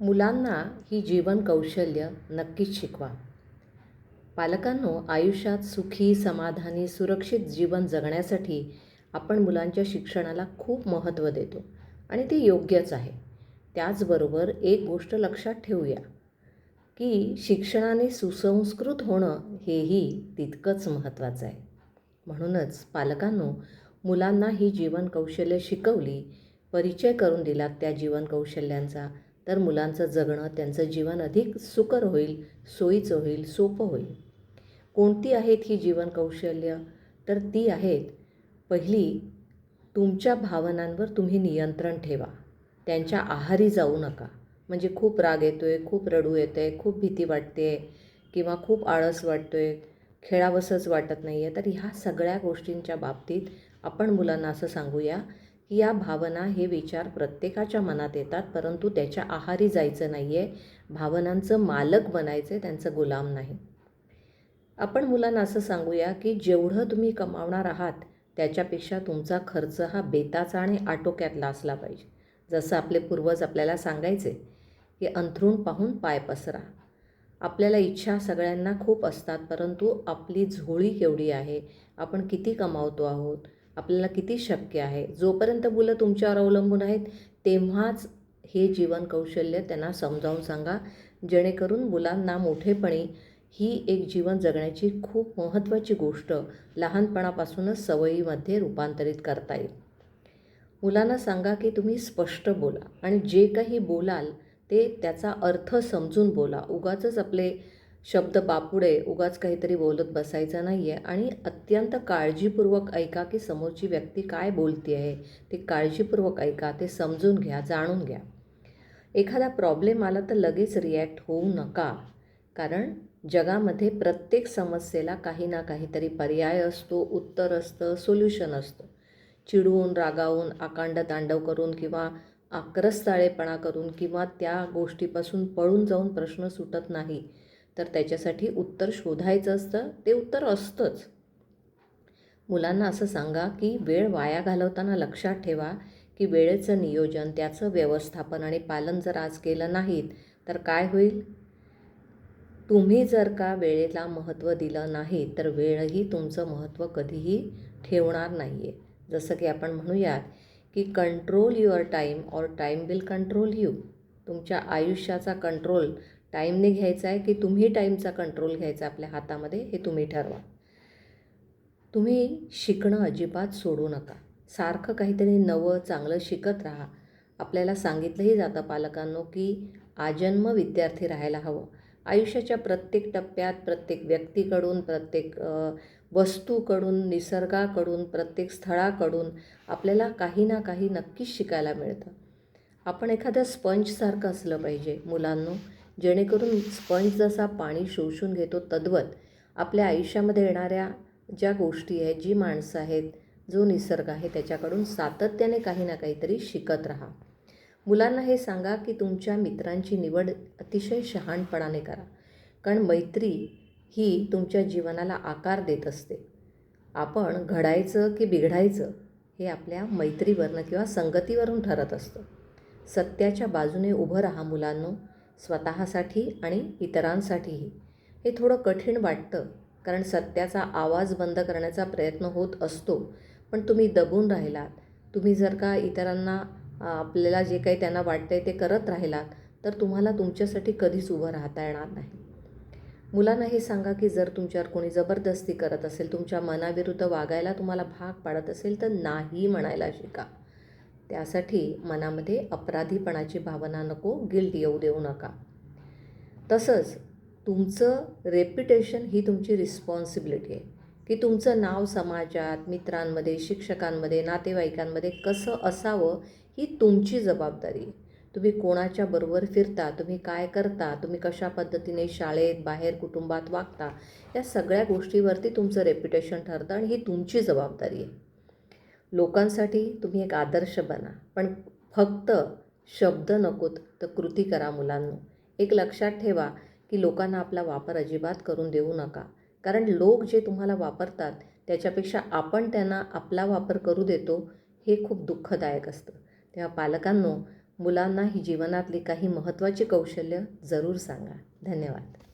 मुलांना ही जीवन कौशल्य नक्कीच शिकवा. पालकांनो आयुष्यात सुखी समाधानी सुरक्षित जीवन जगण्यासाठी आपण मुलांच्या शिक्षणाला खूप महत्त्व देतो आणि ते योग्यच आहे. त्याचबरोबर एक गोष्ट लक्षात ठेवूया की शिक्षणाने सुसंस्कृत होणं हेही तितकंच महत्त्वाचं आहे. म्हणूनच पालकांनो मुलांना ही जीवन कौशल्य शिकवली परिचय करून दिलात त्या जीवन कौशल्यांचा तर मुलांचं जगणं त्यांचं जीवन अधिक सुकर होईल सोयीचं होईल सोपं होईल. कोणती आहेत ही जीवन कौशल्य तर ती आहेत पहिली तुमच्या भावनांवर तुम्ही नियंत्रण ठेवा. त्यांच्या आहारी जाऊ नका. म्हणजे खूप राग येतो आहे खूप रडू येतं आहे खूप भीती वाटते किंवा खूप आळस वाटतो आहे खेळावंसंच वाटत नाही आहे तर ह्या सगळ्या गोष्टींच्या बाबतीत आपण मुलांना असं सांगूया या भावना हे विचार प्रत्येकाच्या मनात येतात परंतु त्याच्या आहारी जायचं नाही आहे भावनांचं मालक बनायचं आहे त्यांचं गुलाम नाही. आपण मुलांना असं सांगूया की जेवढं तुम्ही कमावणार आहात त्याच्यापेक्षा तुमचा खर्च हा बेताचा आणि आटोक्यातला असला पाहिजे. जसं आपले पूर्वज आपल्याला सांगायचे की अंथरूण पाहून पाय पसरा. आपल्याला इच्छा सगळ्यांना खूप असतात परंतु आपली झोळी केवढी आहे? आपण किती कमावतो आहोत? आपल्याला किती शक्य आहे? जोपर्यंत मुलं तुमच्यावर अवलंबून आहेत तेव्हाच हे जीवन कौशल्य त्यांना समजावून सांगा. जेणेकरून मुलांना मोठेपणी ही एक जीवन जगण्याची खूप महत्त्वाची गोष्ट लहानपणापासूनच सवयीमध्ये रूपांतरित करता येईल. मुलांना सांगा की तुम्ही स्पष्ट बोला आणि जे काही बोलाल ते त्याचा अर्थ समजून बोला. उगाचच आपले शब्द बापुडे उगाच काहीतरी बोलत बसायचा नाही आहे आणि अत्यंत काळजीपूर्वक ऐका की समोरची व्यक्ती काय बोलते आहे ते काळजीपूर्वक ऐका ते समजून घ्या जाणून घ्या. एखादा प्रॉब्लेम आला तर लगेच रिॲक्ट होऊ नका. कारण जगामध्ये प्रत्येक समस्येला काही ना काहीतरी पर्याय असतो उत्तर असतं सोल्युशन असतं. चिडवून रागावून आकांड तांडव करून किंवा आक्रस्ताळेपणा करून किंवा त्या गोष्टीपासून पळून जाऊन प्रश्न सुटत नाही. तर त्याच्यासाठी उत्तर शोधायचं असतं ते उत्तर असतंच. मुलांना असं सांगा की वेळ वाया घालवताना लक्षात ठेवा की वेळेचं नियोजन त्याचं व्यवस्थापन आणि पालन जर आज केलं नाहीत तर काय होईल? तुम्ही जर का वेळेला महत्त्व दिलं नाही तर वेळही तुमचं महत्त्व कधीही ठेवणार नाही आहे जसं की आपण म्हणूयात की control your time or time will control you तुमच्या आयुष्याचा कंट्रोल टाईमने घ्यायचा आहे की तुम्ही टाईमचा कंट्रोल घ्यायचा आपल्या हातामध्ये हे तुम्ही ठरवा. तुम्ही शिकणं अजिबात सोडू नका. सारखं काहीतरी नवं चांगलं शिकत राहा. आपल्याला सांगितलंही जातं पालकांनो की आजन्म विद्यार्थी राहायला हवं. आयुष्याच्या प्रत्येक टप्प्यात प्रत्येक व्यक्तीकडून प्रत्येक वस्तूकडून निसर्गाकडून प्रत्येक स्थळाकडून आपल्याला काही ना काही नक्कीच शिकायला मिळतं. आपण एखाद्या स्पंजसारखं असलं पाहिजे मुलांनो. जेणेकरून स्पंज जसा पाणी शोषून घेतो तद्वत आपल्या आयुष्यामध्ये येणाऱ्या ज्या गोष्टी आहेत जी माणसं आहेत जो निसर्ग आहे त्याच्याकडून सातत्याने काही ना काहीतरी शिकत राहा. मुलांना हे सांगा की तुमच्या मित्रांची निवड अतिशय शहाणपणाने करा. कारण मैत्री ही तुमच्या जीवनाला आकार देत असते. आपण घडायचं की बिघडायचं हे आपल्या मैत्रीवरनं किंवा संगतीवरून ठरत असतं. सत्याच्या बाजूने उभं राहा मुलांनो. स्वतःसाठी आणि इतरांसाठीही. हे थोडं कठीण वाटतं कारण सत्याचा आवाज बंद करण्याचा प्रयत्न होत असतो. पण तुम्ही दबून राहिलात. तुम्ही जर का इतरांना आपल्याला जे काही त्यांना वाटतं आहे ते करत राहिलात तर तुम्हाला तुमच्यासाठी कधीच उभं राहता येणार नाही. मुलांना हे सांगा की जर तुमच्यावर कोणी जबरदस्ती करत असेल तुमच्या मनाविरुद्ध वागायला तुम्हाला भाग पाडत असेल तर नाही म्हणायला शिका. त्यासाठी मनामध्ये अपराधीपणाची भावना नको गिल्ट येऊ देऊ नका. तसंच तुमचं रेप्युटेशन ही तुमची रिस्पॉन्सिबिलिटी आहे. की तुमचं नाव समाजात मित्रांमध्ये शिक्षकांमध्ये नातेवाईकांमध्ये कसं असावं ही तुमची जबाबदारी आहे. तुम्ही कोणाच्या बरोबर फिरता तुम्ही काय करता तुम्ही कशा पद्धतीने शाळेत बाहेर कुटुंबात वागता या सगळ्या गोष्टीवरती तुमचं रेप्युटेशन ठरतं आणि ही तुमची जबाबदारी आहे. लोकांसाठी तुम्ही एक आदर्श बना. पण फक्त शब्द नकोत तर कृती करा मुलांनो. एक लक्षात ठेवा की लोकांना आपला वापर अजिबात करून देऊ नका. कारण लोक जे तुम्हाला वापरतात त्याच्यापेक्षा आपण त्यांना आपला वापर करू देतो हे खूप दुःखदायक असतं. तेव्हा पालकांनो मुलांना ही जीवनातली काही महत्त्वाची कौशल्य जरूर सांगा. धन्यवाद.